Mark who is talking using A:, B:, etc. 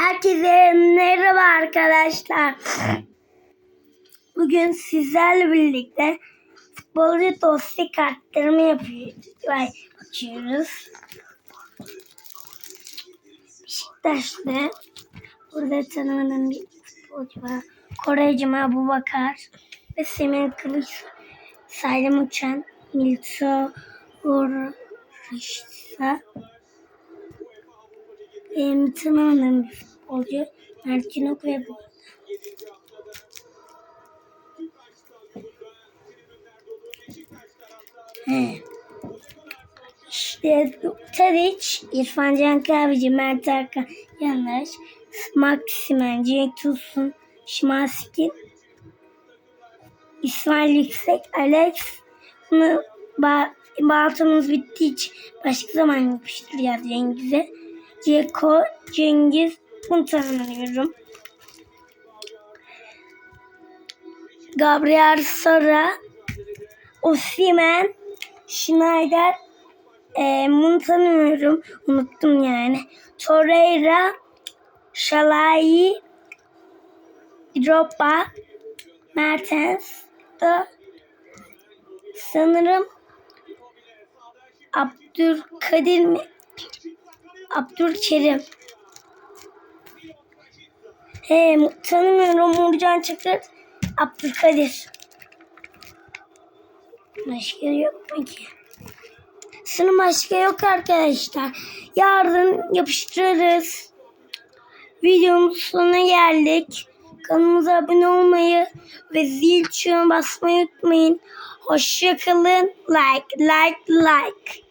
A: Herkese merhaba arkadaşlar. Bugün sizlerle birlikte futbolcu dosti kartlarımı yapıyoruz. Vay, açıyoruz. Beşiktaş'ta burada tanımadığım bir futbolcu var. Korecim Abu Bakar ve Semih Kılıç Salim Uçan Milso Uğraşsa benim bir futbolcu Mert ve bu. He. İşte Tadiç, İrfan Can Kahveci, Mert Hakan Yanlış, Maksimen, Cenk Tosun, Şimanski, İsmail Yüksek, Alex, ba Baltamız bittiği için başka zaman yapıştıracağız Cengiz'e. Ceko, Cengiz, bunu tanımlıyorum. Gabriel Sara, Osimhen, Schneider, e, bunu tanımıyorum. Unuttum yani. Torreira, Şalayi, Drogba, Mertens da sanırım Abdülkadir mi? Abdülkerim. He, tanımıyorum. Uğurcan Çakır, Abdülkadir. Başka yok mu ki? Sınıf başka yok arkadaşlar. Yarın yapıştırırız. Videomuz sonuna geldik. Kanalımıza abone olmayı ve zil çanına basmayı unutmayın. Hoşçakalın. Like, like, like.